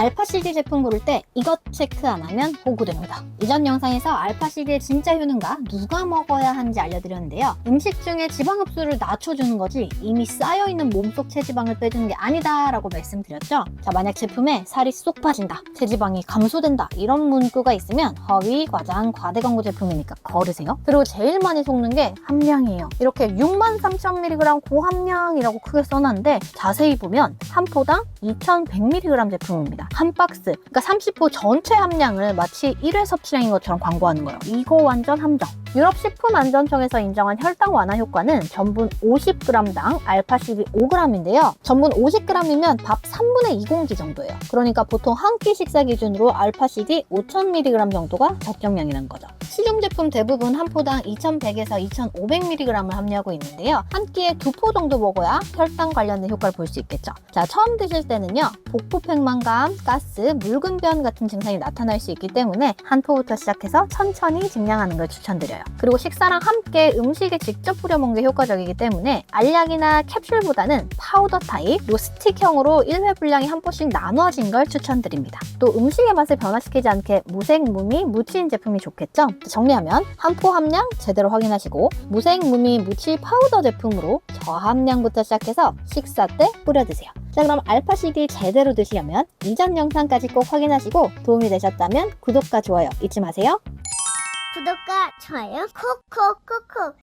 알파 CD 제품 고를 때 이것 체크 안 하면 호구됩니다. 이전 영상에서 알파 CD의 진짜 효능과 누가 먹어야 하는지 알려드렸는데요. 음식 중에 지방 흡수를 낮춰주는 거지 이미 쌓여있는 몸속 체지방을 빼주는 게 아니다 라고 말씀드렸죠. 자, 만약 제품에 살이 쏙 빠진다, 체지방이 감소된다 이런 문구가 있으면 허위, 과장, 과대 광고 제품이니까 거르세요. 그리고 제일 많이 속는 게 함량이에요. 이렇게 63,000mg 고함량이라고 크게 써놨는데 자세히 보면 한 포당 2,100mg 제품입니다. 한 박스, 그러니까 30호 전체 함량을 마치 1회 섭취량인 것처럼 광고하는 거예요. 이거 완전 함정. 유럽 식품안전청에서 인정한 혈당 완화 효과는 전분 50g당 알파CD 5g인데요. 전분 50g이면 밥 3분의 2공기 정도예요. 그러니까 보통 한 끼 식사 기준으로 알파CD 5000mg 정도가 적정량이라는 거죠. 시중 제품 대부분 한 포당 2100에서 2500mg을 함유하고 있는데요. 한 끼에 두 포 정도 먹어야 혈당 관련된 효과를 볼 수 있겠죠. 자, 처음 드실 때는요. 복부 팽만감, 가스, 묽은 변 같은 증상이 나타날 수 있기 때문에 한 포부터 시작해서 천천히 증량하는 걸 추천드려요. 그리고 식사랑 함께 음식에 직접 뿌려 먹는 게 효과적이기 때문에 알약이나 캡슐보다는 파우더 타입, 로 스틱형으로 1회 분량이 한 포씩 나눠진 걸 추천드립니다. 또 음식의 맛을 변화시키지 않게 무색, 무미, 무치인 제품이 좋겠죠? 정리하면 한 포 함량 제대로 확인하시고 무색, 무미, 무치 파우더 제품으로 저함량부터 시작해서 식사 때 뿌려 드세요. 자 그럼 알파 CD 제대로 드시려면 이전 영상까지 꼭 확인하시고 도움이 되셨다면 구독과 좋아요 잊지 마세요. 구독과 좋아요 콕콕콕콕